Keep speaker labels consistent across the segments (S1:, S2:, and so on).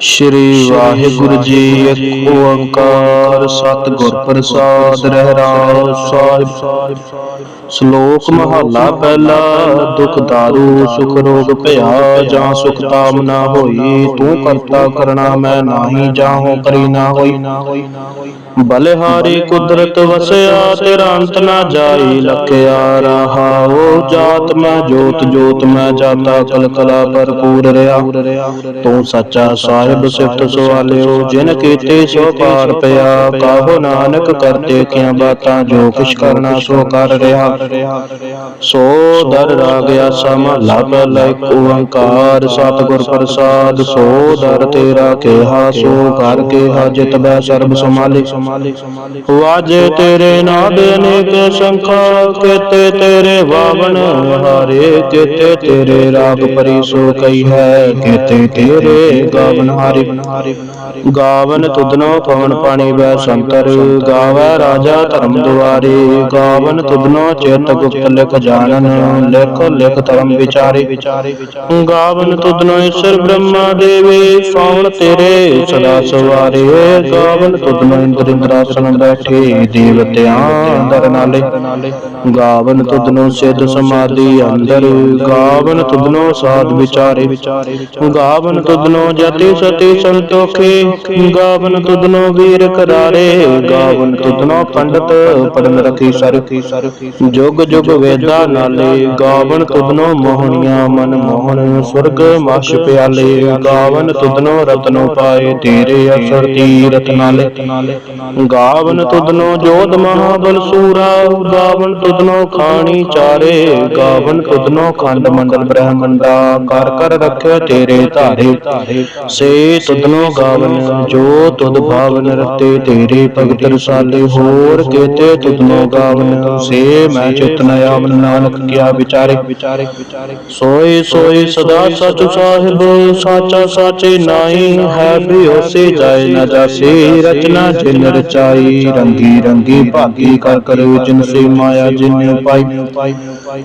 S1: ਸ਼੍ਰੀ ਵਾਹਿਗੁਰੂ ਜੀ ਇੱਕ ਓੰਕਾਰ ਸਤਿਗੁਰ ਪ੍ਰਸਾਦ ਰਹਿ ਰਾਸ ਸਾਹਿਬ ਸ਼ਲੋਕ ਮਹਲਾ ਪਹਿਲਾ ਦੁਖ ਦਾਰੂ ਸੁਖ ਰੋਗ ਭਇਆ ਜਾਂ ਸੁਖ ਤਾਮ ਨਾ ਹੋਈ ਤੂੰ ਕਰਤਾ ਕਰਣਾ ਮੈਂ ਨਾਹੀ ਜਾਹੋ ਕਰੀ ਨਾ ਹੋਈ। ਬਲਿਹਾਰੀ ਕੁਦਰਤ ਵਸਿਆ ਤੇਰਾ ਅੰਤ ਨਾ ਜਾਈ ਲਖਿਆ ਰਹਾਉ ਜਾਤ ਮੈਂ ਜੋਤ ਜੋਤ ਮੈਂ ਜਾਤਾ ਕਲ ਕਲਾ ਭਰਪੂਰ ਰਿਆ। ਤੂੰ ਸੱਚਾ ਸਾਹਿਬ ਸਿਫਤ ਸਵਾਲਿਓ ਜਿਨ ਕੀਤੇ ਸੋ ਪਾਰ ਪਿਆ ਕਾਹੋ ਨਾਨਕ ਕਰਤੇ ਕਿਆ ਬਾਤਾਂ ਜੋ ਕਿਛ ਕਰਨਾ ਸੋ ਕਰ ਰਿਹਾ ਸੋ ਦਰ ਰਾਗ ਆਸਾ ਮਹਲਾ ਪਹਿਲਾ ਓੰਕਾਰ ਸਤਿਗੁਰ ਪ੍ਰਸਾਦ। ਸੋ ਦਰ ਤੇਰਾ ਕਿਹਾ, ਸੋ ਘਰ ਕਿਹਾ, ਜਿਤ ਬੈ ਸਰਬ ਸਮਾਲੇ ਵਾਜੇ ਤੇਰੇ ਨਾਦ ਅਨੇਕ ਸੰਖਾ, ਕੀਤੇ ਤੇਰੇ ਵਾਵਨ ਹਾਰੇ ਕੀਤੇ ਤੇਰੇ ਰਾਗ ਪਰੀ ਸੋ ਕਈ ਹੈ, ਕਿਤੇ ਤੇਰੇ ਗਾਵਨ ਹਾਰੇ। ਗਾਵਨ ਤੁਧਨੋ ਪਵਨ ਪਾਣੀ ਬੈ ਸੰਤਰ, ਗਾਵੈ ਰਾਜਾ ਧਰਮ ਦੁਆਰੇ। ਗਾਵਨ ਤੁਧਨੋ ਚੇਤ ਗੁਪਤ ਲਿਖ ਜਾਣਨ, ਲਿਖ ਲਿਖ ਧਰਮ ਵਿਚਾਰੇ। ਗਾਵਨ ਤੁਧਨੋ ਈਸ਼ਰ ਬ੍ਰਹਮਾ ਦੇਵੇ ਸੌਣ ਤੇਰੇ ਸਦਾ ਸਵਾਰੇ। ਗਾਵਨ ਤੁਧਨੋ ਇੰਦਰ ਇੰਦਰਾਸਨ ਬੈਠੇ ਦੇਵਤਿਆਂ ਅੰਦਰ ਨਾਲੇ। ਗਾਵਨ ਤੁਧਨੋ ਸਿੱਧ ਸਮਾਧੀ ਅੰਦਰ, ਗਾਵਨ ਤੁਧਨੋ ਸਾਧ ਵਿਚਾਰੇ। ਗਾਵਨ ਤੁਧਨੋ ਜਤੀ ਸਤੀ ਸੰਤੋਖੇ, ਗਾਵਨ ਤੁਧਨੋ ਵੀਰ ਕਰਾਰੇ। ਗਾਵਨ ਤੁਧਨੋ ਪੰਡਤ ਪੜਨ ਰਖੀ ਸਰ। ਜੁਗ ਜੁਗ ਵੇਦਾ ਨਾਲੇ ਗਾਵਨ ਤੁਧਨੋ ਮੋਹਣੀਆਂ ਮਨ ਮੋਹਨ ਸੁਰਗ ਮਛ ਪਿਆਲੇ ਗਾਵਨ ਤੁਧਨੋ ਰਤਨੋ ਪਾਏ ਤੇਰੇ ਅਸਰ ਤੀਰਤ ਨਾਲੇ। ਗਾਵਨ ਤੁਧਨੋ ਜੋਤ ਮਹਾਬਲ ਸੂਰਾ ਗਾਵਨ ਤੁਧਨੋ ਖਾਣੀ ਚਾਰੇ ਗਾਵਨ ਤੁਧਨੋ ਖੰਡ ਮੰਡਲ ਬ੍ਰਹਮੰਡਾ ਕਰ ਕਰ ਰੱਖੇ ਤੇਰੇ ਧਾਰੇ। ਸੇ ਤੁਧਨੋ ਗਾਵਨ ਜੋ ਤੁਧ ਭਾਵਨ ਰਤੇ ਤੇਰੇ ਭਗਤ ਰਸਾਲੇ ਹੋਰ ਕੇਤੇ ਤੁਧਨੋ ਗਾਵਨ। ਸੇ ਮੈਂ ਚਿਤ ਨ ਆਵਨ ਨਾਨਕ ਕਿਆ ਵਿਚਾਰੇ। ਸੋਈ ਸੋਈ ਸਦਾ ਸਚ ਸਾਹਿਬ, ਸਾਚਾ ਸਾਚੇ ਨਾਈ ਹੈ ਬਿਓਸੇ ਜਾਏ ਨਾ ਜਾਸੀ। ਰਚਨਾ ਜਿਨ ਰਚਾਈ, ਰੰਗੀ ਰੰਗੀ ਭਾਗੀ ਕਰ ਕਰ ਜਿਨ ਸੇ ਮਾਇਆ ਜਿਨ ਉਪਾਈ।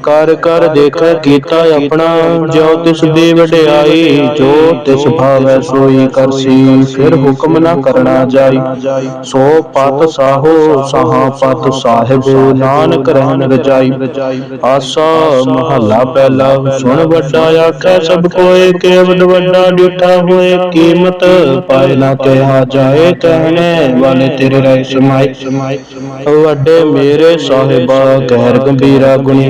S1: ਕਰ ਕਰ ਦੇਖੈ ਕੀਤਾ ਆਪਣਾ ਜੋ ਤਿਸ ਦੀ ਵਡਿਆਈ, ਜੋ ਤਿਸ ਭਾਵੈ ਸੋਈ ਕਰਸੀ, ਫਿਰ ਹੁਕਮ ਨਾ ਕਰਨਾ ਜਾਈ। ਸੋ ਪਤ ਸਾਹੋ, ਸਹਾ ਪਤ ਸਾਹਿਬ, ਨਾਨਕ ਰਹਿਣ ਰਜਾਈ। ਆਸਾ ਮਹੱਲਾ ਪਹਿਲਾ, ਸੁਣ ਵੱਡਾ ਆਖੈ, ਸਭ ਕੋਏ ਕੇਵਲ ਵੱਡਾ ਡਿਠਾ ਹੋਏ, ਕੀਮਤ ਪਾਏ ਨਾ ਕਿਹਾ ਜਾਏ, ਕਹਿਣੇ ਵਾਲੇ ਤੇਰੇ ਰਹਿ ਸਮਾਈ ਵੱਡੇ ਮੇਰੇ ਸਾਹਿਬਾ, ਗਹਿਰ ਗੰਭੀਰਾ ਗੁਣੀ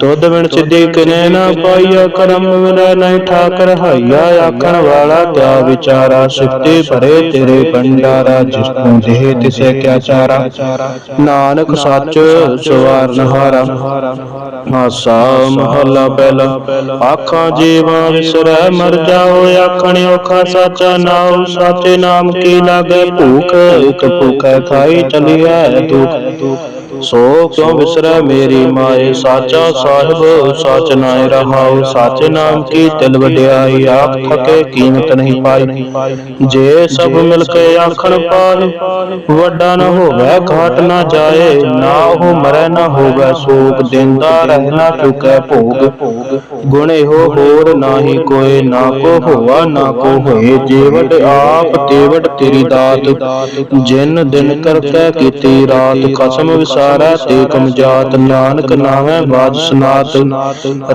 S1: ਤੁਧ ਬਿਨ ਸਿੱਧੀ ਕਿਨੇ ਨਾ ਪਾਈਆ ਕਰਮ ਮਿਲੈ ਨਹੀਂ ਠਾਕਰ ਹਾਈਆ। ਆਖਣ ਵਾਲਾ ਕਿਆ ਵਿਚਾਰਾ ਸਿੱਤੇ ਭਰੇ ਤੇਰੇ ਭੰਡਾਰਾ ਜਿਸ ਨੂੰ ਦੇਹ ਤਿਸੇ ਕਿਆ ਚਾਰਾ। ਨਾਨਕ ਸੱਚ ਸਵਾਰਨ ਹਾਰਾ ਆਸਾ ਮਹੱਲਾ ਪਹਿਲਾ। ਆਖਾਂ ਜੀਵਾਂ ਵਿਸਰੈ ਮਰ ਜਾਓ, ਆਖਣ ਔਖਾ ਸਾਚਾ ਨਾਉ। ਸਾਚੇ ਨਾਮ ਕੀ ਲਾਗੇ? ਭੂਖ, ਇਕ ਭੁਖੈ ਖਾਈ ਚਲਿਐ ਦੁਖ। ਸੋ ਕਿਉ ਵਿਸਰੈ ਮੇਰੀ ਮਾਏ ਸਾਚਾ ਸਾਹਿਬ ਸਾਚ ਨਾਇ ਰਹਾਉ ਸਾਚੇ ਨਾਮ ਕੀ ਤਿਲ ਵਡਿਆਈ ਆਖ ਥਕੇ ਕੀਮਤ ਨਹੀਂ ਪਾਈ। ਜੇ ਸਭ ਮਿਲ ਕੇ ਆਖਣ ਪਾਏ ਵੱਡਾ ਨਾ ਹੋਵੇ ਘਾਟ ਨਾ ਜਾਏ ਨਾ ਉਹ ਮਰੈ ਨਾ ਹੋਵੇ ਸੋਕ ਦਿੰਦਾ ਰਹਿ ਨਾ ਚੁਕੈ ਭੋਗ। ਗੁਣ ਇਹੋ ਹੋਰ ਨਾਹੀ ਕੋਏ ਨਾ ਕੋ ਹੋਆ ਨਾ ਕੋ ਹੋਏ ਜੀਵਟ ਆਪ ਤੇਵਟ ਤੇਰੀ ਦਾਤ। ਜਿਨ ਦਿਨ ਕਰਕੈ ਕੀਤੀ ਰਾਤ ਕਸਮ ਵਿਸਾਰੈ ਤੇ ਕਮ ਨਾਨਕ ਨਾਮੈ ਬਾਜ ਸਨਾਤ।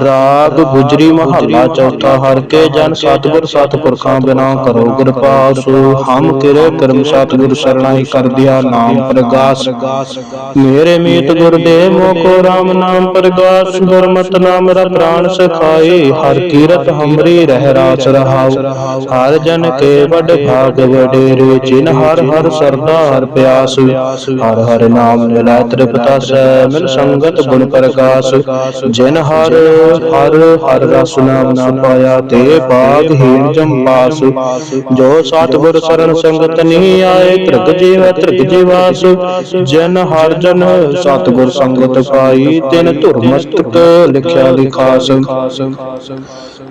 S1: ਰਾਗ ਗੁਜਰੀ ਮਹੱਲਾ ਚੌਥਾ, ਹਰ ਕੇ ਜਨ ਸਤਿਗੁਰ ਸਤਿਪੁਰਖਾਂ ਬਿਨਾ ਕਰੋ ਕਿਰਪਾਸ ਹਮ ਕਿਰੇ ਕਰਮ ਸਤਿਗੁਰ ਸਰਣਾਈ ਕਰ ਦਿਆ ਨਾਮ ਪ੍ਰਗਾਸ। ਮੇਰੇ ਮੀਤ ਗੁਰਦੇਵ ਮੋਕੋ RAM ਨਾਮ ਪ੍ਰਗਾਸ, ਗੁਰਮਤਿ ਨਾਮ ਰਾ ਪ੍ਰਾਨ ਸਖਾਏ। ਹਰ ਕੀਰਤ ਹਮਰੀ ਰਹਿ ਰਾਸ ਰਹਾਉ। ਹਰ ਜਨ ਕੇ ਵਡ ਭਾਗ ਵਡੇਰੇ, ਜਿਨ ਹਰ ਹਰ ਸਰਦਾ ਹਰ ਪਿਆਸ। ਹਰ ਹਰ ਨਾਮ ਨਿਰਤਰ ਤ੍ਰਿਪਤਾ ਸੈ ਮਿਲ ਸੰਗਤ ਗੁਣ ਪ੍ਰਗਾਸ ਜਿਨ ਹਰ ਹਰ ਹਰ ਰਸ ਨਾਮ ਨਾ ਪਾਇਆ, ਤੇ ਬਾਗ ਹੀਣ ਜੰਪਾਸ ਜੋ ਸਤਿਗੁਰ ਸਰਨ ਸੰਗਤ ਨੀ ਆਏ, ਤ੍ਰਿਗ ਜੀਵ ਤ੍ਰਿਗ ਜੀਵਾਸ। ਜਿਨ ਹਰ ਜਨ ਸਤਿਗੁਰ ਸੰਗਤ ਪਾਈ, ਤਿਨ ਧੁਰ ਮਸਤਕ ਲਿਖਿਆ ਲਿਖਾਸ।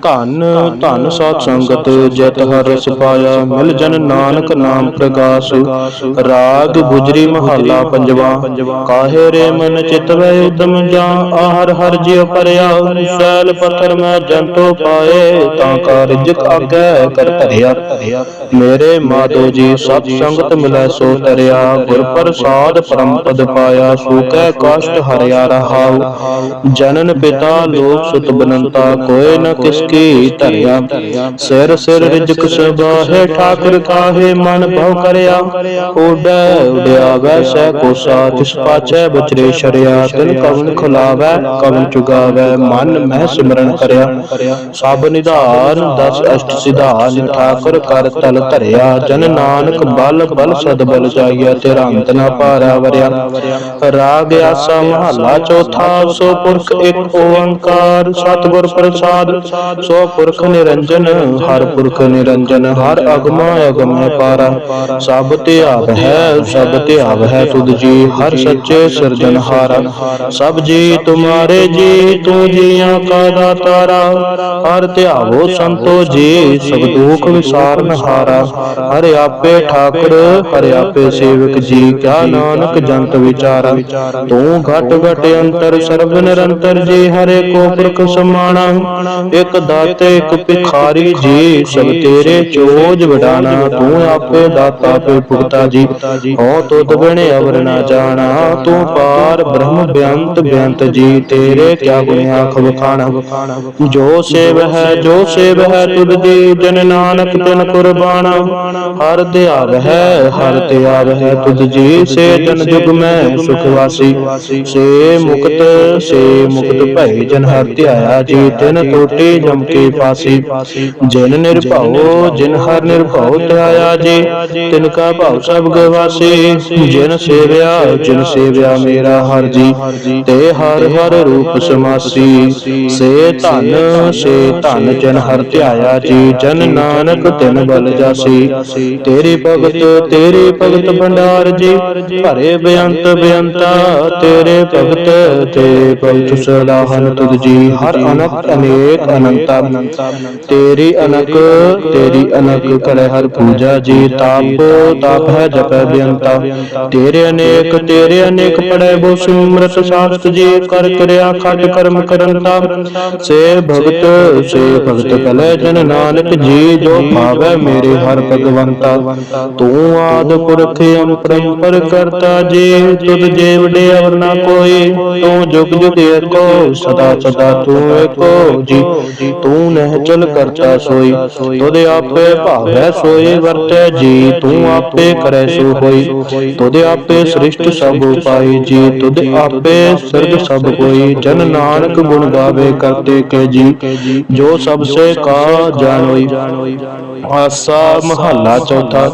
S1: ਧੰਨ ਧੰਨ ਸਾਧ ਸੰਗਤ, ਜਿਤ ਹਰ ਰਸ ਪਾਇਆ, ਮਿਲ ਜਨ ਨਾਨਕ ਨਾਮ ਪ੍ਰਗਾਸ ਰਾਗ ਗੁਜਰੀ ਮਹੱਲਾ ਪੰਜਵਾ, ਕਾਹੇ ਰੇ ਮਨ ਚਿਤ ਉਦਮ ਜਾਂ, ਆਹਰ ਹਰ ਜਿਉ ਪਰਿਆ ਸੈਲ ਪੱਥਰ ਮੈਂ ਜੰਤੋ ਪਾਏ, ਤਾਂ ਕਾ ਰਿਜਕ ਆਗੈ ਕਰ ਧਰਿਆ। ਮੇਰੇ ਮਾਧੋ ਜੀ ਸਤ ਸੰਗਤ ਮਿਲੈ ਸੋ ਤਰਿਆ, ਗੁਰ ਪ੍ਰਸਾਦ ਪਰਮ ਪਦ ਪਾਇਆ ਸੂਕੈ ਕਸ਼ਟ ਹਰਿਆ ਰਹਾਉ। ਜਨਨ ਪਿਤਾ ਲੋਕ ਸੁਤ ਬਨੰਤਾ ਕੋਇ ਨ ਕਿਸ ਕੀ ਧਰਿਆ। ਸਿਰ ਸਿਰ ਰਿਜਕ ਸਬਾਹੇ ਠਾਕੁਰ ਕਾਹੇ ਮਨ ਭਉ ਕਰਿਆ। ਉਡੈ ਉਡਿਆ ਵੈਸੈ ਕੋਸਾ ਤਿਸ ਪਾਛੈ ਬਚਰੇ ਸ਼ਰਿਆ। ਤਿਨ ਕਵਨ ਖੁਲਾਵੈ ਕਵਨ ਚੁਗਾਵੈ, ਮਨ ਮਹਿ ਸਿਮਰਨ ਕਰਿਆ। ਸਭ ਨਿਧਾਨ, ਦਸ ਅਸ਼ਟ ਸਿਧਾਨ, ਠਾਕੁਰ ਕਰ ਤਲ ਧਰਿਆ। ਜਨ ਨਾਨਕ ਬਲ ਬਲ ਸਦ ਬਲ ਜਾਈਐ, ਤੇਰਾ ਅੰਤ ਨਾ ਪਾਰਾ ਵਰਿਆ। ਰਾਗ ਆਸਾ ਮਹੱਲਾ ਚੌਥਾ, ਸੋ ਪੁਰਖ ਇੱਕ ਓੰਕਾਰ। ਸਤਿਗੁਰ ਪ੍ਰਸਾਦ ਸੋ ਪੁਰਖ ਨਿਰੰਜਨ, ਹਰ ਪੁਰਖ ਨਿਰੰਜਨ, ਹਰ ਅਗਮਾ ਅਗਮੈ ਪਾਰਾ। ਸਭ ਤੇ ਆਵ ਹੈ, ਸਭ ਤੇ ਆਵ ਹੈ ਤੁਧ ਜੀ, ਹਰ ਸੱਚੇ ਸਿਰਜਨਹਾਰਾ ਸਭ ਜੀ, ਤੁਮਾਰੇ ਜੀ, ਤੂੰ ਜੀਆਂ ਕਾ ਦਾਤਾਰਾ। ਹਰ ਧਿਆਵੋ ਸੰਤੋ ਜੀ, ਸਭ ਦੁਖ ਵਿਸਾਰਨ ਹਰ। ਆਪੇ ਠਾਕੁਰ, ਹਰ ਆਪੇ ਸੇਵਕ ਜੀ, ਕਿਆ ਨਾਨਕ ਜੰਤ ਵਿਚਾਰਾ। ਤੂੰ ਘਟ ਘਟ ਅੰਤਰ, ਸਰਬ ਨਿਰੰਤਰ ਜੀ ਹਰੇ ਕੋ ਪੁਰਖ ਸਮਾਣਾ। ਇਕ ਦਾਤੇ ਇਕ ਭਿਖਾਰੀ ਜੀ ਸਭ ਤੇਰੇ ਚੋਜ ਵਡਾਣਾ, ਤੂੰ ਆਪੇ ਦਾਤਾ ਪੇ ਭੁਗਤਾ ਜੀ। ਹੋ ਤੁਧ ਬਿਨੇ ਅਵਰ ਨਾ ਜਾਣਾ, ਤੂੰ ਪਾਰ ਬ੍ਰਹਮ ਬਿਅੰਤ ਬਿਅੰਤ ਜੀ। ਤੇਰੇ ਕਿਆ ਗੁਣ ਆਖ ਵਖਾਣਾ ਜੋ ਸੇਵ ਹੈ, ਜੋ ਸੇਵ ਹੈ ਤੁਧ ਦੀ, ਜਨ ਨਾਨਕ ਤਿਨ ਕੁਰਬਾਨਾ ਹਰ ਧਿਆਵ ਹੈ, ਹਰ ਧਿਆਵ ਹੈ ਤੁਧ ਜੀ। ਸੇ ਜਨ ਜੁਗ ਮੈਂ ਸੁਖ ਵਾਸੀ। ਸੇ ਮੁਕਤ ਸੇ ਮੁਕਤ ਭੈ ਜਨ ਹਰ ਧਿਆਇਆ ਜੀ। ਤਿਨ ਟੋਟੇ ਜਮ ਕੇ ਫਾਸੀ ਜਿਨ ਨਿਰਭਉ, ਜਿਨ ਹਰ ਨਿਰਭਉ ਧਿਆਇਆ ਜੀ ਤਿਨ ਕਾ ਭਉ ਸਭ ਗਵਾਸੀ। ਜਿਨ ਸੇਵਿਆ ਜਿਨ ਸੇਵਿਆ ਮੇਰਾ ਹਰ ਜੀ, ਤੇ ਹਰ ਹਰ ਰੂਪ ਸਮਾਸੀ। ਸੇ ਧਨ ਸੇ ਧਨ ਜਨ ਹਰ ਧਿਆਇਆ ਜੀ, ਜਨ ਨਾਨਕ ਤਿਨ ਬਲ ਜਾਸੀ। ਤੇਰੀ ਭਗਤ, ਤੇਰੇ ਭਗਤ ਭੰਡਾਰ ਜੀ, ਭਰੇ ਬੇਅੰਤ ਬੇਅੰਤਾ। ਤੇਰੇ ਭਗਤ, ਤੇ ਭਗਤ ਸਲਾਹਨ ਤੁਧ ਜੀ, ਹਰ ਅਨੰਤ ਅਨੇਕ ਅਨੰਤਾ ਤੇਰੀ ਅਨਕ ਤੇਰੀ ਅਨਕ ਕਰੇ ਹਰ ਪੂਜਾ ਜੀ ਤਾਪ ਤਾਪ ਹੈ ਜਪੈ ਬੇਅੰਤਾ। ਤੇਰੇ ਅਨੇਕ ਤੇਰੇ ਅਨੇਕ ਪੜੈ ਬੋ ਸਿਮਰਤ ਸਾਸਤ ਜੀ, ਕਰ ਕਿਰਿਆ ਖਟ ਕਰਮ ਕਰੰਤਾ ਸੇ ਭਗਤ ਸੇ ਭਗਤ ਕਲੇ ਜਨ ਨਾਨਕ ਜੀ, ਜੋ ਭਾਵੈ ਮੇਰੇ ਹਰ ਭਗਵੰਤਾ। ਤੂੰ ਆਦ ਪੁਰਖ ਅੰਪਰੰਪਰ ਕਰਤਾ ਜੀ, ਤੁਧ ਜੇ ਵਡੇ ਅਵਰ ਨਾ ਕੋਈ, ਤੂੰ ਜੁਗ ਜੁਗ ਏਕੋ, ਸਦਾ ਸਦਾ ਤੂੰ ਏਕੋ ਜੀ। ਤੂੰ ਨਹਿ ਚਲ ਕਰਤਾ ਸੋਈ। ਤੁਧ ਆਪੇ ਭਾਵੈ ਸੋਈ ਵਰਤੈ ਜੀ ਤੂੰ ਆਪੇ ਕਰੈ ਸੋ ਹੋਈ। ਤੁਧ ਆਪੇ ਸ੍ਰਿਸ਼ਟ ਸਭ ਉਪਾਈ ਜੀ। ਤੁਧ ਆਪੇ ਸਿਰਜ ਸਭ ਕੋਈ ਜਨ ਨਾਨਕ ਗੁਣ ਗਾਵੇ ਕਰਤੇ ਕੇ ਜੀ। ਜੋ ਸਭ ਸੇ ਕਾ ਜਾਣੋਈ। ਆਸਾ ਮਹੱਲਾ ਚੌਥਾ,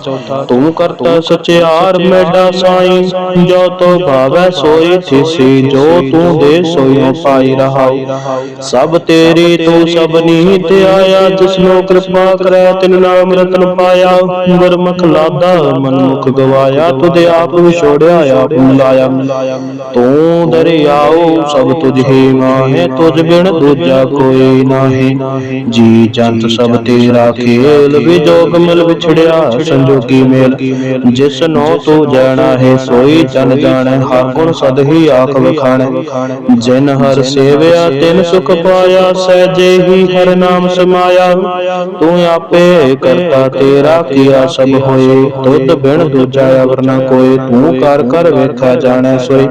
S1: ਤੂੰ ਕਰਤਾ ਸਚਿਆਰ ਮੇਡਾ ਸਾਈ, ਜੋ ਤੋ ਭਾਵੈ ਸੋਈ ਥਿਸੀ, ਜੋ ਤੂੰ ਦੇ ਸੋਈਓ ਪਾਈ ਰਹਾਉ। ਸਭ ਤੇਰੀ ਤੂੰ ਸਭ ਨੀਤ ਆਇਆ, ਜਿਸਨੂੰ ਕਿਰਪਾ ਕਰੈ, ਤਿਨ ਨਾਮ ਰਤਨ ਪਾਇਆ। ਗੁਰਮੁਖ ਲਾਦਾ ਮਨਮੁਖ ਗਵਾਇਆ, ਤੁਧ ਆਪ ਵਿਛੋੜਿਆ, ਆਪ ਮਿਲਾਇਆ ਤੂੰ ਦਰਿਆਉ, ਸਭ ਤੁਝ ਹੀ ਮਾਹੇ, ਤੁਝ ਬਿਨ ਦੂਜਾ ਕੋਈ ਨਾਹੀ। ਜੀ ਜੰਤ ਸਭ ਤੇਰਾ ਖੇਲ ਵਿਜੋਗ ਮਿਲ ਵਿਛੜਿਆ ਸੰਜੋਗੀ ਮੇਲ? ਜਿਸ ਨੋ ਤੂੰ ਜਾਣਾ ਹੈ, ਸੋਈ ਜਨ ਜਾਣੈ, ਹਰ ਗੁਣ ਸਦ ਹੀ ਆਖ ਵਖਾਣੈ। ਜਿਨ ਹਰ ਸੇਵਿਆ, ਤਿਨ ਸੁਖ ਪਾਇਆ ਸਹਿਜੇ ਹੀ ਹਰ ਨਾਮ ਸਮਾਇਆ। ਤੂੰ ਆਪੇ ਕਰਤਾ ਤੇਰਾ ਕੀਆ ਸਭ ਹੋਏ। ਤੁਧ ਬਿਨ ਦੂਜਾ ਅਵਰ ਨਾ ਕੋਈ ਤੂੰ ਕਰ ਕਰ ਵੇਖਾ ਜਾਣੈ ਸੋਈ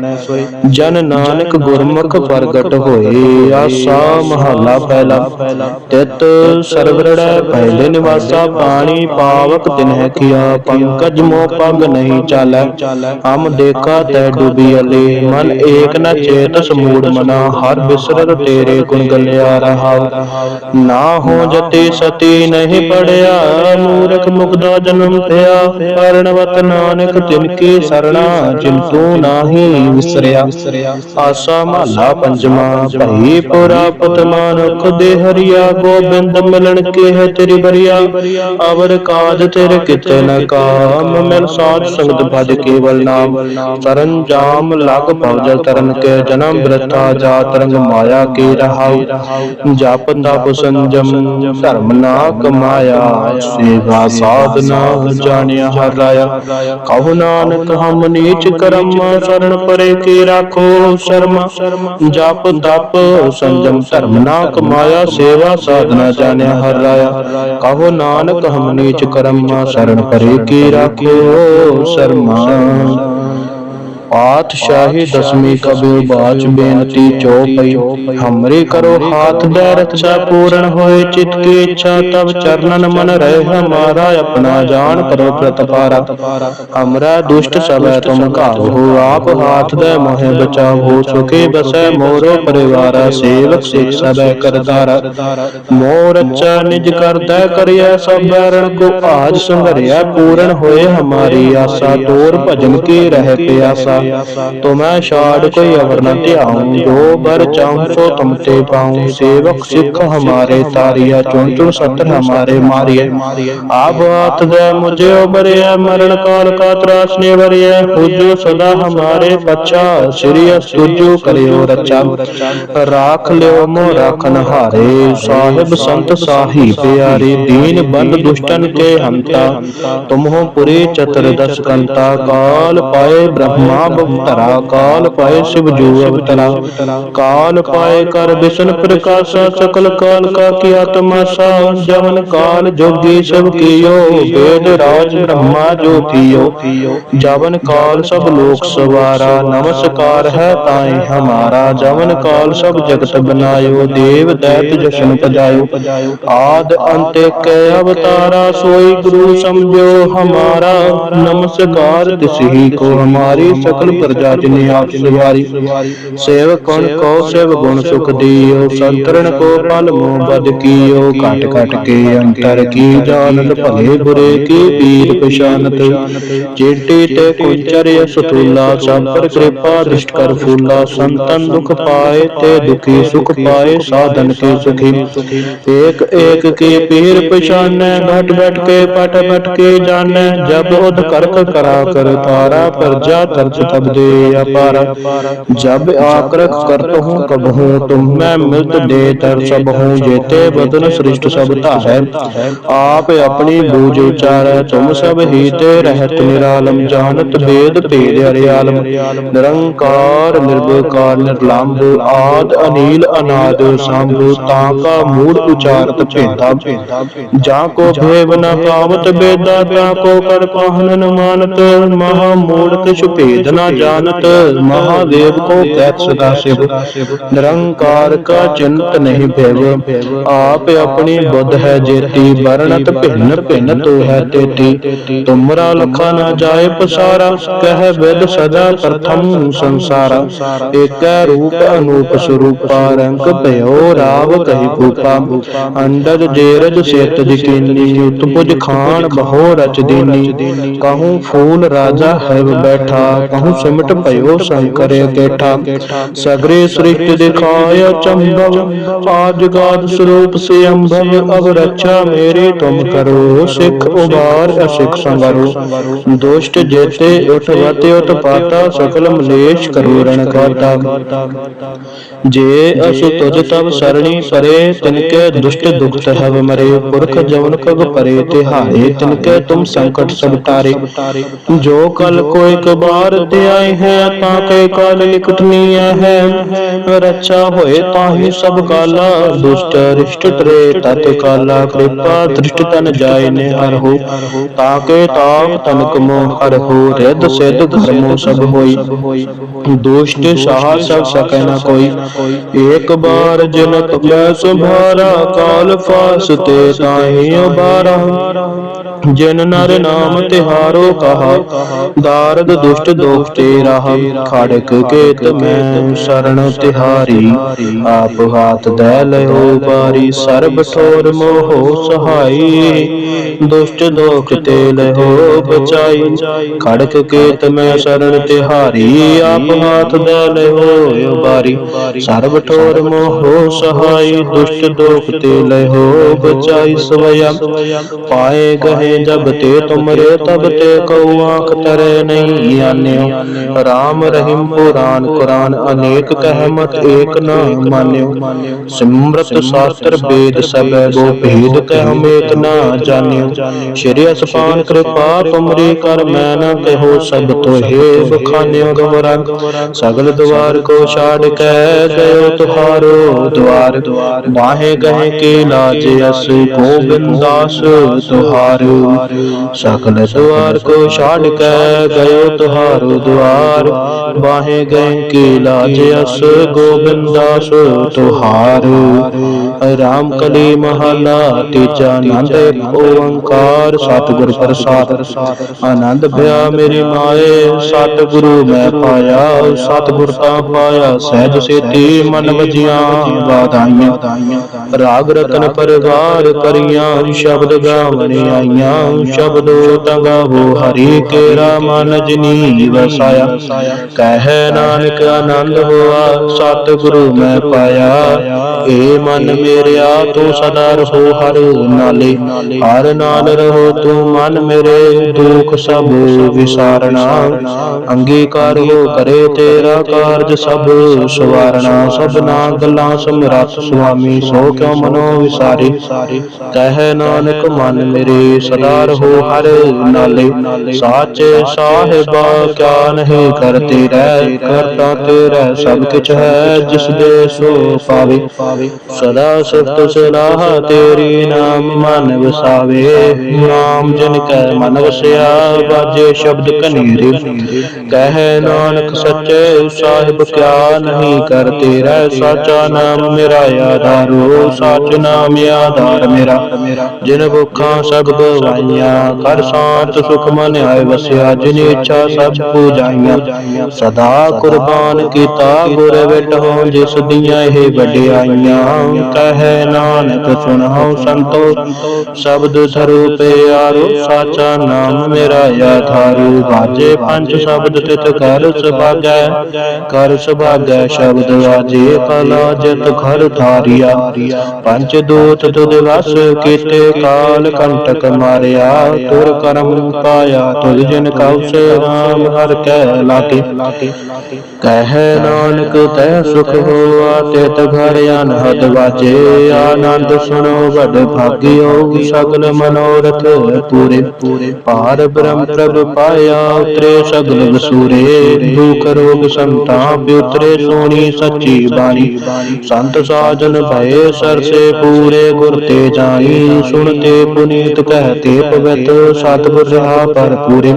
S1: ਜਨ ਨਾਨਕ ਗੁਰਮੁਖ ਪ੍ਰਗਟ ਹੋਏ, ਆਸਾ ਮਹੱਲਾ ਪਹਿਲਾ। ਤਿਤ ਸਰਵਰੜੈ, ਪਹਿਲੇ ਨਿਵਾਸਾ ਪਾਣੀ ਪਾਵਕ ਤਿਨਹਿ ਕੀਆ ਪੰਕਜ ਮੋ ਪਗ ਨਹੀਂ ਚਾਲੈ। ਹਮ ਦੇਖਾ ਤੈ ਡੂਬੀ ਅਲੇ, ਮਨ ਏਕ ਨ ਚੇਤਸ ਮੂੜ ਮਨਾ, ਹਰ ਬਿਸਰਤ ਤੇਰੇ ਗੁਣ ਗਲਿਆ ਰਹਾਉ ਨਾ ਹੋ ਜਤੀ ਸਤੀ ਨਹੀਂ ਪੜਿਆ, ਮੂਰਖ ਮੁਕਦਾ ਜਨਮ ਪਿਆ ਕਰਣਵਤ ਨਾਨਕ ਤਿਨ ਕੀ ਸਰਣਾ, ਜਿਨ ਤੂੰ ਨਾ ਨਾਹੀ ਵਿਸਰਿਆ। ਆਸਾ ਮਹਲਾ ਪੰਜਵਾ, ਭਈ ਪੁਰਾ ਪੁਤ ਮਾਨੁਖ ਦੇ ਹਰੀਆ, ਗੋਬਿੰਦ ਮਿਲਣ ਕੇ ਹੈ ਤੇਰੀ ਬਰੀਆ। ਅਵਰ ਕਾਜ ਤੇਰੇ ਕਿਤੇ ਨ ਕਾਮ, ਮਿਲ ਸਾਧ ਸੰਗਤ ਭਜ ਕੇਵਲ ਨਾਮ। ਤਰਨ ਜਾਮ ਲਗ ਭਵਜਲ ਤਰਨ ਕੇ, ਜਨਮ ਬ੍ਰਥਾ ਜਾ ਤਰੰਗ ਮਾਇਆ ਕੇ ਰਹਾਉ। ਜਪ ਤਪ ਸੰਜਮ, ਧਰਮ ਨਾ ਕਮਾਇਆ ਸੇਵਾ ਸਾਧਨਾ ਜਾਣਿਆ ਹਰ ਰਾਇਆ। ਕਹੋ ਨਾਨਕ ਹਮ ਨੀਚ ਕਰਮ, ਸ਼ਰਨ ਪਰੇ ਕੇ ਰਾਖੋ ਸ਼ਰਮ। ਜਪ ਤਪ ਸੰਜਮ, ਧਰਮ ਨਾ ਕਮਾਇਆ ਸੇਵਾ ਸਾਧਨਾ ਜਾਣਿਆ ਹਰ ਰਾਇਆ। ਕਹੋ ਨਾਨਕ ਹਮ ਨੀਚ ਕਰਮ ਸ਼ਰਨ ਪਰੇ ਕੇ ਰਾਖੋ ਸ਼ਰਮਾ। ਪਾਤਸ਼ਾਹੀ ਦਸਵੀਂ ਕਬੀਰ ਬਾਚ ਬੇਨਤੀ ਚੋਪਈ ਹਮਰੇ ਕਰੋ ਹਾਥ ਦੇ ਰੱਛਾ ਪੂਰਨ ਹੋਏ, ਚਿਤ ਕੀ ਇੱਛਾ ਤਬ ਚਰਨਨ ਮਨ ਰਹਿ। ਹਮਾਰਾ ਆਪਣਾ ਜਾਣ ਕਰੋ ਪ੍ਰਤਪਾਰਾ ਹਮਰਾ ਦੁਸ਼ਟ ਸਭੈ ਤੁਮ ਘਾਵੋ। ਆਪ ਹਾਥ ਦੇ ਮੋਹਿ ਬਚਾਵੋ। ਸੁਖੀ ਬਸੈ ਮੋਰੋ ਪਰਿਵਾਰਾ। ਸੇਵਕ ਸਿਖ ਸਭੈ ਕਰਤਾਰਾ ਮੋਰ ਰੱਛਾ ਨਿਜ ਕਰਦਾ ਕਰਿਆ ਸਭ ਬੈਰਣ। ਕੋ ਆਜ ਸੰਭਰਿਆ ਪੂਰਨ ਹੋਏ ਹਮਾਰੀ। ਆਸਾ ਤੋਰ ਭਜਨ ਕੀ ਰਹਿ ਪਿਆਸਾ। ਤੁਮੈ ਛਾੜ ਕੋਈ ਅਵਰ ਨ ਧਿਆਉ, ਜੋ ਬਰ ਚਾਹੂੰ ਸੋ ਤੁਮ ਤੇ ਪਾਉ। ਸੇਵਕ ਸਿੱਖ ਹਮਾਰੇ, ਤਾਰਿਆ ਚੁਣ ਚੁਣ ਸਤਰ ਹਮਾਰੇ ਮਾਰਿਐ ਆਪ ਹਾਥ ਦੇ ਮੁਝੇ ਉਬਰਿਆ, ਮਰਨ ਕਾਲ ਕਾ ਤਰਾਸ ਨੇ ਵਰਿਐ ਹੁਜੋ ਸਦਾ ਹਮਾਰੇ, ਬੱਚਾ ਸ੍ਰੀ ਅਸਤੁਜੋ ਕਰਿਓ ਰਚਾ। ਰਾਖ ਲਿਓ ਮੋ ਰਾਖਨ ਹਾਰੇ ਸਾਹਿਬ ਸੰਤ ਸਾਹੀ ਪਿਆਰੇ, ਦੀਨ ਬੰਦ ਦੁਸ਼ਟਨ ਕੇ ਹੰਤਾ। ਤੁਮਹੁ ਪੁਰੇ ਚਤਰ ਦਸ ਕੰਤਾ ਕਾਲ ਪਾਏ ਬ੍ਰਹਮਾ ਬਵਤਰਾ ਕਾਲ ਪਾਏ ਸ਼ਿਵ ਜੋ ਅਵਤਰਾ, ਕਾਲ ਪਾਏ ਕਰ ਵਿਸ਼ਨ ਪ੍ਰਕਾਸ਼ਾ, ਸਕਲ ਕਾਲ ਕਾ ਕੀ ਆਤਮਾ ਸਾ ਕਾਲ ਜੋਗੀ ਸਭ ਕੀਓ, ਵੇਦ ਰਾਜ ਬ੍ਰਹਮਾ ਜੋ ਕੀਓ। ਜਵਨ ਕਾਲ ਸਭ ਲੋਕ ਸਵਾਰਾ, ਨਮਸਕਾਰ ਹੈ ਤਾਏ ਹਮਾਰਾ। ਜਵਨ ਕਾਲ ਸਭ ਜਗਤ ਬਨਾਇਓ, ਦੇਵ ਦੈਤ ਜਸ਼ਨ ਪਜਾਇਓ। ਆਦ ਅੰਤ ਕੇ ਅਵਤਾਰਾ, ਸੋਈ ਗੁਰੂ ਸਮਝੋ ਹਮਾਰਾ। ਨਮਸਕਾਰ ਤਿਸਹੀ ਕੋ ਹਮਾਰੀ ਸਕਲ ਪ੍ਰਜਾ ਜਿਨੇ ਆਪ ਸਵਾਰੀ ਸੇਵਕ ਕਣ ਕੋ ਸੇਵ ਗੁਣ ਸੁਖ ਦੀਓ। ਸੰਤਰਨ ਕੋ ਪਲ ਮੋ ਬਦ ਕੀਓ। ਘਟ ਘਟ ਕੇ ਅੰਤਰ ਕੀ ਜਾਣਤ, ਭਲੇ ਬੁਰੇ ਕੀ ਪੀਰ ਪਛਾਨਤ। ਚੇਟੇ ਤੇ ਕੁੰਚਰਿ ਸੁਤੂਲਾ ਸਭ ਪਰ ਕਿਰਪਾ ਦ੍ਰਿਸ਼ਟ ਕਰ ਫੂਲਾ। ਸੰਤਨ ਦੁਖ ਪਾਏ ਤੇ ਦੁਖੀ ਸੁਖ ਪਾਏ, ਸਾਧਨ ਕੇ ਸੁਖੀ। ਏਕ ਏਕ ਕੀ ਪੀਰ ਪਛਾਨੈ ਘਟ ਘਟ ਕੇ, ਪਟ ਪਟ ਕੇ ਜਾਣੈ। ਜਬ ਉਦ ਕਰਕ ਕਰਾ ਕਰ ਤਾਰਾ ਪ੍ਰਜਾ ਤਰਜ ਤਬ ਦੇ ਅਪਾਰ। ਜਬ ਆਕਰਖ ਕਰਤ ਹੂੰ ਕਬ ਹੂੰ ਤੁਮ। ਮੈਂ ਮਿਲਤ ਦੇ ਤਰ ਸਭ ਹੂੰ, ਜੇਤੇ ਬਦਨ ਸ੍ਰਿਸ਼ਟ ਸਭ ਧਾਰੈ ਆਪ ਆਪਣੀ ਬੂਝ ਉਚਾਰੈ, ਤੁਮ ਸਭ ਹੀ ਤੇ ਰਹਿਤ ਨਿਰਾਲਮ। ਜਾਣਤ ਵੇਦ ਭੇਦ ਹਰਿਆਲਮ ਨਿਰੰਕਾਰ ਨਿਰਭਕਾਰ ਨਿਰਲੰਭ ਆਦ, ਅਨੀਲ, ਅਨਾਦ, ਸੰਭ। ਤਾਂ ਕਾ ਮੂੜ ਉਚਾਰਤ ਭੇਦਾ। ਜਾਂ ਕੋ ਭੇਵ ਨ ਪਾਵਤ ਬੇਦਾ, ਤਾਂ ਕੋ ਕਰ ਪਾਹਨ ਨ ਮਾਨਤ। ਮਹਾ ਮੂੜ ਕਿਛ ਭੇਦ ਨ ਜਾਣਤ ਮਹਾਦੇਵ ਕੋ ਕਹਿਤ ਸਦਾ ਸਿਵ। ਨਿਰੰਕਾਰ ਕਾ ਚਿੰਤ ਨਹੀਂ ਭੇਵ। ਆਪ ਆਪਣੀ ਬੁੱਧ ਹੈ ਜੇਤੀ, ਵਰਣਤ ਭਿੰਨ ਭਿੰਨ ਤੋ ਹੈ ਤੇਤੀ। ਤੁਮਰਾ ਲਖਾ ਨ ਜਾਏ ਪਸਾਰਾ, ਕਹਿ ਵਿਦ ਸਦਾ ਪ੍ਰਥਮ ਸੰਸਾਰਾ। ਏਕੈ ਰੂਪ ਅਨੂਪ ਸਰੂਪਾ, ਰੰਗ ਭਇਓ ਰਾਵ ਕਹੀ ਭੂਪਾ। ਅੰਡਜ ਜੇਰਜ ਸੇਤ ਜਿਕੀਨੀ ਉਤਪੁਜ ਖਾਨ ਬਹੁ ਰਚ ਦੀਨੀ। ਕਹੂੰ ਫੂਲ ਰਾਜਾ ਹੈ ਬੈਠਾ, ਕਹੂੰ ਸਿਮਟ ਭਇਓ ਸ਼ੰਕਰ ਕੇਠਾ ਸਗਰੇ ਸ੍ਰਿਸ਼ਟ ਦਿਖਾਇਆ ਚੰਭਵ ਆਜ ਗਾਦ ਸਰੂਪ ਸੇ ਅੰਭਵ ਅਬ ਰੱਛਾ ਮੇਰੀ ਤੁਮ ਕਰੋ। ਸਿੱਖ ਉਬਾਰ ਅਸਿੱਖ ਸੰਗਰੋ ਦੁਸ਼ਟ ਜੇਤੇ ਉਠਵਤੇ ਉਤਪਾਤਾ ਸਕਲ ਮਲੇਸ਼ ਕਰੋ ਰਣ ਖਾਤਾ ਜੇ ਅਸੁ ਤੁਜ ਤਬ ਸਰਣੀ ਪਰੇ ਤਿਨਕੇ ਦੁਸ਼ਟ ਦੁਖਤ ਹਵ ਮਰੇ। ਪੁਰਖ ਜਵਨ ਕਬ ਪਰੇ ਤਿਹਾਰੇ ਤਿਨਕੇ ਤੁਮ ਸੰਕਟ ਸਭ ਤਾਰੇ। ਜੋ ਕਲ ਕੋ ਇੱਕ ਬਾਰ ਹੈ, ਤਾਂ ਕੇ ਕਾਲ ਨਿਕਟ ਹੈ। ਰੱਛਾ ਹੋਏ ਤਾਹੀ ਸਭ ਕਾਲਾ ਦੁਸ਼ਟ ਰਿਸ਼ਟ ਤਰੇ ਤਤ ਕਾਲਾ ਕਿਰਪਾ, ਦ੍ਰਿਸ਼ਟ ਤਨ ਜਾਏ ਨੇ ਹਰ ਹੋ। ਤਾਂ ਕੇ ਤਾਪ ਤਨਕ ਮੋ ਹਰ ਹੋ, ਰਿੱਧ ਸਿੱਧ ਧਰਮੋ ਸਭ ਹੋਈ। ਦੁਸ਼ਟ ਸਾਹ ਸਭ ਸਕੈ ਨ ਕੋਈ। ਏਕ ਬਾਰ ਜਨਕ ਮੈਂ ਸੰਭਾਰਾ, ਕਾਲ ਫਾਸ ਤੇ ਤਾਹੀ ਉਬਾਰਾ ਜਿਨ ਨਰ ਨਾਮ ਤਿਹਾਰੋ ਕਹਾ, ਦਾਰਦ ਦੁਸ਼ਟ ਦੋਖ ਦੁਖ ਤੇ ਰਾਹ ਖੜਕ ਕੇਤ ਮੈਂ ਸ਼ਰਨ ਤਿਹਾਰੀ, ਆਪ ਹਾਥ ਦੈ ਲਿਓ ਬਾਰੀ ਸਰਬ ਠੋਰ ਮੋਹ ਸਹਾਈ, ਦੁਸ਼ਟ ਦੋਖ ਤੇ ਲਿਓ ਬਚਾਈ, ਖੜਕ ਕੇਤ ਮੈਂ ਸ਼ਰਨ ਤਿਹਾਰੀ, ਆਪ ਹਾਥ ਦੈ ਲਿਓ ਬਾਰੀ ਸਰਬ ਠੋਰ ਮੋਹ ਸਹਾਈ, ਦੁਸ਼ਟ ਦੋਖ ਤੇ ਲਿਓ ਬਚਾਈ ਸਵਯੰ, ਪਾਏ ਗਏ ਜਬ ਤੇ ਤੁਮਰੇ, ਤਬ ਤੇ ਕਉ ਆਂਖ ਤਰੇ ਨਹੀਂ ਆਨਿਓ। RAM ਰਹੀਮ ਪੁਰਾਨ ਕੁਰਾਨ, ਅਨੇਕ ਕਹਿਮਤ ਏਕ ਨ ਮਾਨਿਓ। ਸਿਮਰਤ ਸ਼ਾਸਤਰ ਵੇਦ ਸਭੈ ਗੋ ਭੇਦ ਕਹਿ ਏਕ ਜਾਣਿਓ ਸ਼੍ਰੀ ਅਸਪਾਨ ਕਿਰਪਾ ਤੁਮਰੀ ਕਰ, ਮੈਂ ਨ ਕਹੋ ਸਭ ਤੋਹੇ ਬਖਾਨਿਓ ਗਵਰਾ ਸਗਲ ਦੁਆਰ ਕੋ ਛਾੜ ਕੇ ਗਇਓ ਤੁਹਾਰੋ ਦੁਆਰ ਬਾਹੇ ਗਏ ਕੇ ਲਾਜ ਅਸ ਗੋਬਿੰਦਾਸ ਤੁਹਾਰੋ ਸਗਲ ਦੁਆਰ ਕੋ ਛਾੜ ਕੇ ਗਇਓ ਤੁਹਾਰੋ ਦੁਆਰ ਬਾਹੇ ਗਏ ਕੇ ਲਾਜ ਅਸ ਗੋਬਿੰਦਾਸ ਤੁਹਾਰੋ। ਰਾਮ ਕਲੀ ਮਹਲਾ ਤੀਜਾ ਆਨੰਦ ਇੱਕ ਓੰਕਾਰ। ਸਤਿਗੁਰ ਪ੍ਰਸਾਦ, ਆਨੰਦ ਭਇਆ ਮੇਰੀ ਮਾਏ। ਸਤਿਗੁਰੂ ਮੈਂ ਪਾਇਆ, ਸਤਿਗੁਰ ਤਾਂ ਪਾਇਆ। ਸਹਿਜ ਸੇਤੀ ਮਨ ਵਜੀਆਂ, ਵਾਧਾਈਆਂ। ਰਾਗ ਰਤਨ ਪਰਵਾਰ ਕਰੀਆਂ, ਸ਼ਬਦ ਗਾਵਣ ਆਈਆਂ। ਸ਼ਬਦੋ ਤਗਾਵੋ ਹਰੀ ਕੇਰਾ ਮਨ ਜਿਨੀ ਵਸਾਇਆ। ਕਹਿ ਨਾਨਕ ਆਨੰਦ ਹੋਆ, ਸਤਿਗੁਰੂ ਮੈਂ ਪਾਇਆ। ਏ ਮਨ ਮੇਰਿਆ, ਤੂੰ ਸਦਾ ਰਹੋ ਹਰ ਨਾਲੇ। ਹਰ ਨਾਲ ਰਹੋ ਤੂੰ ਮਨ ਮੇਰੇ, ਦੁਖ ਸਭ ਵਿਸਾਰਣਾ ਅੰਗੀਕਾਰ ਹੋ ਕਰੇ ਤੇਰਾ ਕਾਰਜ ਸਭ ਸਵਾਰਣਾ ਸਭਨਾ ਗੱਲਾਂ ਸਮਰੱਥ ਸੁਆਮੀ, ਸੋ ਕਿਉ ਮਨੋ ਵਿਸਾਰੇ। ਕਹਿ ਨਾਨਕ ਮਨ ਮੇਰੇ ਸਦਾ ਰਹੋ ਹਰ ਨਾਲੇ, ਸਾਚੇ ਸਾਹਿਬਾ ਕਿਆ ਨਹੀਂ ਕਰਤੇ ਰਹਿ ਕਰਤਾ ਤੇਰਾ ਸਭ ਕਿਛ ਹੈ, ਜਿਸ ਦੇ ਸੋ ਪਾਵੇ। ਸਦਾ ਸਿਫਤ ਸਲਾਹ ਤੇਰੀ ਨਾਮ ਮਨ ਵਸਾਵੇ। ਨਾਮ ਜਿਨ ਕੈ ਮਨ ਵਸਿਆ ਬਾਜੇ ਸ਼ਬਦ ਕਨੀਰੇ। ਕਹਿ ਨਾਨਕ ਸੱਚੇ ਸਾਹਿਬ ਕਿਆ ਨਹੀਂ ਕਰਤੇ ਰਹਿ, ਸਾਚਾ ਨਾਮ ਮੇਰਾ ਆਧਾਰੋ ਸਾਚ ਨਾਮ ਆਧਾਰ ਮੇਰਾ। ਜਿਨ ਭੁੱਖਾਂ ਸਭ ਗਵਾਈਆਂ ਕਰ ਸ਼ਾਂਤ ਸੁਖ ਮਨ ਆਏ ਵਸਿਆ ਜਿਨ ਇੱਛਾ ਸਭ ਪੂਜਾਈਆਂ। ਸਦਾ ਕੁਰਬਾਨ ਕੀਤਾ ਗੁਰ ਵਿਟਹੁ ਜਿਸ ਦੀਆਂ ਇਹ ਵਡਿਆਈਆਂ। ਕਹੈ ਨਾਨਕ ਸੁਣਹੁ ਸੰਤੋ, ਸ਼ਬਦ ਧਰੂ ਪਿਆਰੋ ਸਾਚਾ ਨਾਮ ਮੇਰਾ ਆਧਾਰੂ। ਬਾਜੇ ਪੰਜ ਸ਼ਬਦ ਤਿਤ ਕਰ ਸੁਭਾਗੈ ਕਰ ਸੁਭਾਗੈ ਸ਼ਬਦ ਵਾਜੇ ਕਲਾ ਜਿਤ ਘਰ ਧਾਰਿਆ। ਪੰਜ ਦੂਤ ਤੁਧ ਵਸ ਕੀਤੇ ਕਾਲ ਕੰਟਕ ਮਾਰਿਆ ਤੁਰ ਕਰਮ ਪਾਇਆ ਤੁਧ ਜਿਨ ਕਉ ਸੇ ਰਾਮ, ਹਰ ਕੈ ਲਾਗੇ। ਕਹਿ ਨਾਨਕ, ਤੈ ਸੁਖ ਹੋਆ, ਤਿਤ ਘਰ ਅਨਹਦ ਵਾਜੇ। ਆਨੰਦ ਸੁਣੋ, ਵਡ ਭਾਗਿਓ, ਸਗਲ ਮਨੋਰਥ ਪੂਰੇ। ਪਾਰ ਬ੍ਰਹਮ ਪ੍ਰਭ ਪਾਇਆ, ਉਤਰੇ ਸਗਲ ਵਸੂਰੇ। ਦੁਖ ਰੋਗ ਸੰਤਾਪ ਉਤਰੇ ਸੋਣੀ ਸੱਚੀ ਬਾਣੀ। ਸੰਤ ਸਾਜਨ ਭਏ, ਸਰਸੇ ਪੂਰੇ, ਗੁਰ ਤੇ ਜਾਈ ਸੁਣਤੇ ਪੁਨੀਤ ਕਹਤੇ ਪਵਿੱਤ ਸਤਿਗੁਰ ਰਹਾ ਪਰ ਪੂਰੇ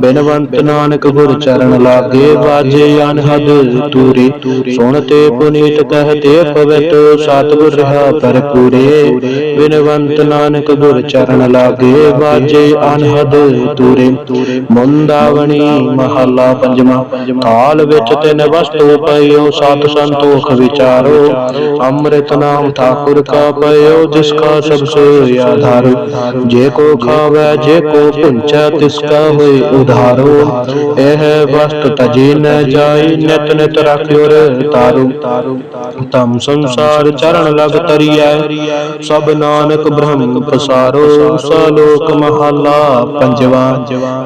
S1: ਬਿਨਵੰਤ ਨਾਨਕ ਗੁਰ ਚਰਨ ਲਾਗੇ ਵਾਜੇ ਅਨਹਦ ਤੂਰੇ ਸੁਣਤੇ ਪੁਨੀਤ ਕਹਤੇ ਪਵਿੱਤ ਸਤਿਗੁਰ ਰਹਾ ਪਰ ਪੂਰੇ ਬਿਨਵੰਤ ਨਾਨਕ ਗੁਰ ਚਰਨ ਲਾਗੇ ਵਾਜੇ ਅਨਹਦ ਤੂਰੇ ਮੁੰਦਾਵਣੀ ਮਹੱਲਾ ਪੰਜਵਾਂ। ਕਾਲ ਵਿੱਚ ਤਿੰਨ ਵਸਤੂ ਪਇਓ ਸਤ ਸੰਤੋਖ ਵਿਚਾਰੋ। ਅੰਮ੍ਰਿਤ ਨਾਮ ਠਾਕੁਰ ਕਾ ਪਇਓ ਜਿਸ ਕਾ ਸਭ ਸੇ ਆਧਾਰ। ਜੇ ਕੋ ਖਾਵੇ, ਜੇ ਕੋ ਪੁੰਚੈ ਤਿਸ ਕਾ ਹੋਏ ਉਧਾਰੋ। ਇਹ ਵਸਤ ਤਜੀ ਨ ਜਾਈ ਨਿਤ ਨਿਤ ਰਖਿਓ ਰ ਤਾਰੂ। ਤਮ ਸੰਸਾਰ ਚਰਨ ਲਗ ਤਰੀਐ ਨਾਨਕ ਬ੍ਰਹਮ ਪਸਾਰੋ। ਸਲੋਕ ਮਹੱਲਾ ਪੰਜਵਾ,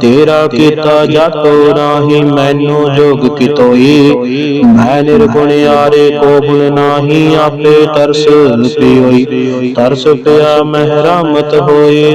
S1: ਤੇਰਾ ਕੀਤਾ ਜਾਤੋ ਨਾਹੀ, ਮੈਨੂੰ ਜੋਗ ਕਿਤੋਈ। ਮੈਂ ਨਿਰਗੁਣ ਯਾਰੇ ਕੋ ਗੁਣ ਨਾਹੀ, ਆਪੇ ਤਰਸ ਪਿਓਈ ਤਰਸ ਪਿਆ, ਮਹਿਰਮਤ ਹੋਏ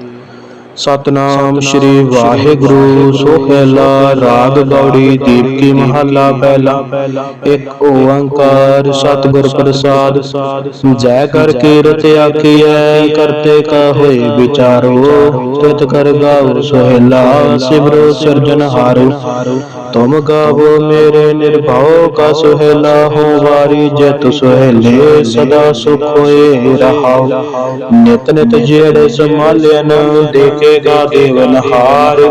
S1: ਸਤਨਾਮ ਸ੍ਰੀ ਵਾਹਿਗੁਰੂ ਸੋਹਿਲਾ ਰਾਗ ਗੌੜੀ ਦੀਪਕੀ ਮਹੱਲਾ ਪਹਿਲਾ। ਇੱਕ ਓੰਕਾਰ ਸਤਿਗੁਰ ਪ੍ਰਸਾਦ। ਜੈ ਕਰ ਕੀਰਤ ਆਖੀਐ ਕਰਤੇ ਕਾ ਹੋਏ ਵਿਚਾਰੋ। ਤਿਤ ਕਰ ਗਾਉ ਸੋਹਿਲਾ ਸਿਮਰੋ ਸਿਰਜਨਹਾਰੋ ਤੁਮ ਗਾਵੋ ਮੇਰੇ ਨਿਰਭਉ ਕਾ ਸੁਹੇਲਾ ਹੋ ਵਾਰੀ ਜਤ ਸੁਹੇਲੇ ਸਦਾ ਸੁਖ ਹੋਏ ਰਹਾਉ। ਨਿਤ ਨਿਤ ਜਿਹੜੇ ਸੰਭਾਲਿਆਨ ਦੇਖੇਗਾ ਦੇਵਨ ਹਾਰ।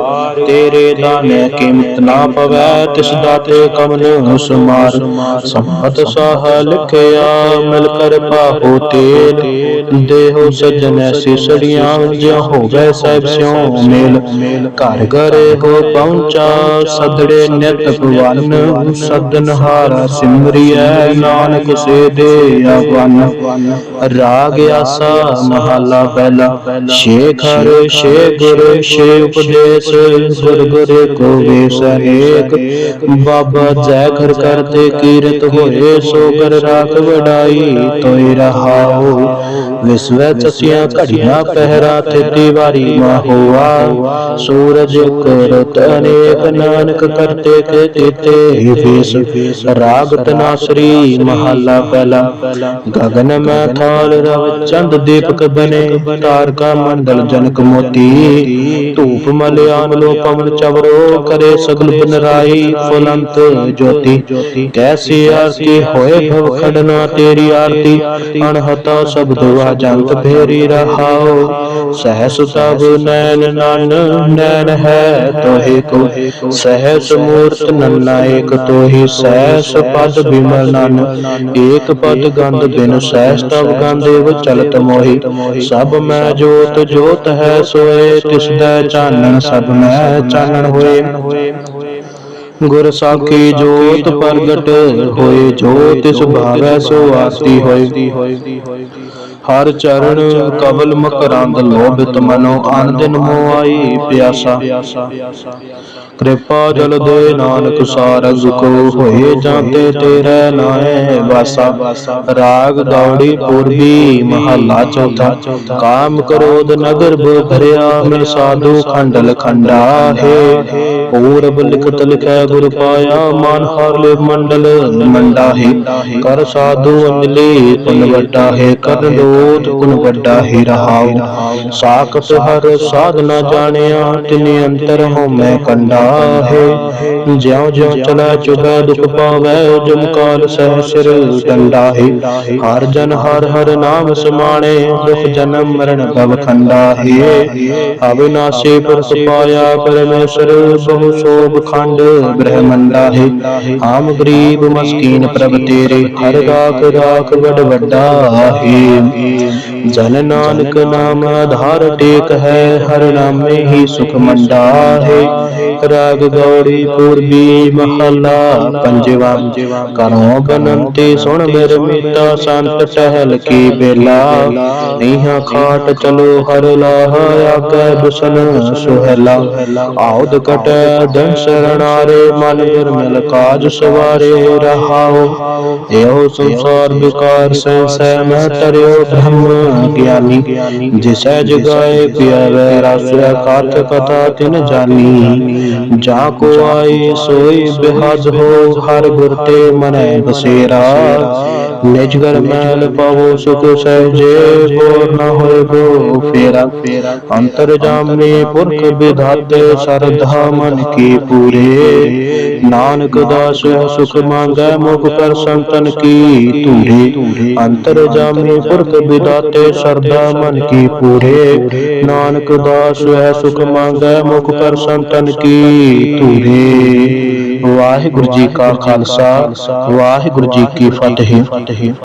S1: ਤੇਰੇ ਦਾਨੇ ਕੀਮਤ ਨਾ ਪਵੈ, ਤਿਸ ਦਾਤੇ ਕਮਨ ਸੁਮਾਰ ਸੰਪਤ ਸਾਹ ਲਿਖਿਆ, ਮਿਲ ਕਰ ਪਾਹੋ ਤੇਲ। ਦੇਹੋ ਸਜਣ ਐਸੀ ਸੜੀਆਂ, ਜਿਉ ਹੋਵੇ ਸਹਿਬ ਸਿਉ ਮੇਲ। ਘਰ ਘਰੇ ਹੋ ਪਹੁੰਚਾ, ਸਦੜੇ ਨਿਤ ਭਵਨ ਸਦਨ ਹਾਰਾ ਸਿਮਰਿਐ, ਨਾਨਕ ਸੇ ਦੇ ਆਵਨ। ਰਾਗ ਆਸਾ ਮਹਲਾ ਪਹਿਲਾ, ਸ਼ੇਖ ਹਰਿ ਸ਼ੇ ਗੁਰ ਸ਼ੇ ਉਪਦੇਸ਼, ਗੁਰ ਗੁਰ ਕੋ ਵੇਸ ਅਨੇਕ ਬਾਬਾ ਜੈ ਘਰ ਕਰਤੇ ਕੀਰਤ ਹੋਏ, ਸੋ ਕਰ ਰਾਖ ਵਡਾਈ, ਤੋਇ ਰਹਾਉ। ਵਿਸਵੈ ਚਸੀਆਂ ਘੜੀਆਂ ਪਹਿਰਾ ਤੇ ਵਾਰੀ ਮਾ ਹੋਆ। ਸੂਰਜ ਕਰਤ ਅਨੇਕ ਨਾਨਕ ਕਰਤੇ ਕੇ ਤੀਤੇ ਫੇਸ, ਰਾਗ ਤਨਾਸਰੀ ਮਹੱਲਾ ਪਹਿਲਾ। ਗਗਨ ਮੈਂ ਥਾਲ ਰਵ ਚੰਦ ਦੀਪਕ ਬਨੇ। ਤਾਰਕਾ ਮੰਡਲ ਜਨਕ ਮੋਤੀ। ਧੂਪ ਮਲਿਆਨ ਲੋ ਪਵਨ ਚਵਰੋ ਕਰੇ ਸਗਲ ਬਨਰਾਈ ਫੁਲੰਤ ਜੋਤੀ। ਕੈਸੀ ਆਰਤੀ ਹੋਏ ਭਵ ਖੰਡਨਾ ਤੇਰੀ ਆਰਤੀ। ਅਣਹਤਾ ਸ਼ਬਦ ਵਾ ਜੰਤ ਫੇਰੀ ਰਹਾਓ, ਸਹਸ ਤਬ ਨੈਣ ਨਨ, ਨੈਣ ਹੈ ਤੋਹਿ ਕੋ। ਸਹਸ ਮੂਰਤ ਨੰਨਾ, ਏਕ ਤੋਹਿ, ਸਹਿਸ ਪਦ ਬਿਮਲ ਨਨ। ਏਕ ਪਦ ਗੰਧ ਬਿਨ, ਸਹਿਸ ਤਬ ਗੰਧੇਵ ਚਲਤ ਮੋਹੀ। ਸਭ ਮੈਂ ਜੋਤ ਜੋਤ ਹੈ ਸੋਏ, ਤਿਸ ਦਾ ਚਾਨਣ ਸਭ ਮੈਂ ਚਾਨਣ ਹੋਏ। ਗੁਰ ਸਾਖੀ ਜੋਤ ਪ੍ਰਗਟ ਹੋਏ, ਜੋ ਤਿਸ ਭਾਵੈ ਸੋ ਆਸਤੀ ਹੋਏ। ਹਰ ਚਰਨ ਕਬਲ ਮਕਰੰਦ ਲੋਭਿਤ ਮਨੋ ਆਨ ਦਿਨ ਮੋਆਈ ਪਿਆਸਾ। ਕਿਰਪਾ ਜਲ ਦੇ ਨਾਨਕ ਸਾਰਗ ਕੋ ਹੋਏ ਜਾਂਤੇ ਤੇਰੇ ਨਾਏ ਵਾਸਾ। ਰਾਗ ਗੌੜੀ ਪੂਰਬੀ ਮਹੱਲਾ ਚੌਥਾ। ਕਾਮ ਕ੍ਰੋਧ ਨਗਰ ਭਰਿਆ ਮਿਲ ਸਾਧੂ ਖੰਡਲ ਖੰਡਾ ਹੈ ਪੂਰਬ ਲਿਖਤ ਲਿਖੈ ਗੁਰ ਪਾਇਆ, ਮਨ ਹਰ ਲੇ ਮੰਡਲ ਮੰਡਾ ਹੈ। ਕਰ ਸਾਧੂ ਮਿਲੇ ਪੁਨ ਵੱਡਾ ਹੈ ਕਰਨ ਲੋਧ ਪੁਨ ਵੱਡਾ ਹੈ ਰਹਾਉ। ਸਾਖਤ ਹਰ ਸਾਧ ਨਾ ਜਾਣਿਆ, ਤਿਨੇ ਅੰਤਰ ਹੋ ਮੈਂ ਕੰਡਾ ਹੈ। ਜਿਉ ਜਿਉ ਚਲਾ ਚੁਗਾ ਦੁਖ ਪਾਵੈ, ਜਮ ਕਾਲ ਸਹਿ ਸਿਰ ਡੰਡਾ ਹੈ। ਹਰ ਜਨ ਹਰ ਹਰ ਨਾਮ ਸਮਾਣੇ, ਦੁਖ ਜਨਮ ਮਰਨ ਭਵ ਖੰਡਾ ਹੈ। ਅਵਿਨਾਸ਼ੀ ਪੁਰਖ ਪਾਇਆ ਪਰਮੇਸ਼ਰ ਬਹੁ ਸੋਭ ਖੰਡ ਬ੍ਰਹਮੰਡਾ ਹੈ ਆਮ ਗਰੀਬ ਮਸਕੀਨ ਪ੍ਰਭ ਤੇਰੇ, ਹਰ ਰਾਖ ਰਾਖ ਵਡ ਵੱਡਾ ਹੈ। ਜਨ ਨਾਨਕ ਨਾਮ ਆਧਾਰ ਟੇਕ ਹੈ, ਹਰ ਨਾਮੇ ਹੀ ਸੁਖ ਮੰਡਾ ਹੈ। ਰਾਗ ਗੌੜੀ ਪੂਰਬੀ ਮਹੱਲਾ ਪੰਜਵਾ, ਕਰੋ ਬਨੰਤੀ ਸੁਣ ਮੇਰ ਮੀਤਾ, ਸੰਤ ਟਹਿਲ ਕੀ ਬੇਲਾ ਨੀਹਾਂ ਖਾਟ ਚਲੋ ਹਰ ਲਾਹ ਆਗੇ ਬਸਨ ਸੁਹਲਾ। ਆਉਦ ਕਟੈ ਦਨ ਸਰਣਾਰੇ ਮਨ ਨਿਰਮਲ ਕਾਜ ਸਵਾਰੇ ਰਹਾਓ ਇਹੋ ਸੰਸਾਰ ਵਿਕਾਰ ਸੈ ਸੈ ਮੈਂ ਤਰਿਓ ਬ੍ਰਹਮ ਗਿਆਨੀ ਜਿਸੈ ਜਗਾਏ ਪਿਆਵੇ ਰਸ ਕਥ ਕਥਾ ਤਿਨ ਜਾਨੀ ਜਾ ਕੋ ਆਏ ਸੋਈ ਬਿਹਜ ਹੋ ਹਰ ਗੁਰ ਤੇ ਮਨੈ ਬਸੇਰਾ ਨਿਜ ਘਰ ਮੈਲ ਪਾਵੋ ਸੁਖ ਸਹਿਜੇ ਬੋਰ ਨ ਹੋਏ ਬੋ ਫੇਰਾ ਅੰਤਰ ਜਾਮੇ ਪੁਰਖ ਵਿਧਾਤੇ ਸਰਧਾ ਮਨ ਕੀ ਪੂਰੇ? ਨਾਨਕ ਦਾਸ ਸੁਖ ਮੰਗੈ, ਮੁਖ ਕਰ ਸੰਤਨ ਕੀ ਧੂਰੇ? ਅੰਤਰ ਜਾਮੇ ਪੁਰਖ ਵਿਧਾਤੇ ਸਰਧਾ ਮਨ ਕੀ ਪੂਰੇ? ਨਾਨਕ ਦਾਸ ਹੈ ਸੁਖ ਮੰਗੈ, ਮੁਖ ਕਰ ਸੰਤਨ ਕੀ ਧੂਰੇ? ਵਾਹਿਗੁਰੂ ਜੀ ਕਾ ਖਾਲਸਾ, ਵਾਹਿਗੁਰੂ ਜੀ ਕੀ ਫਤਿਹ।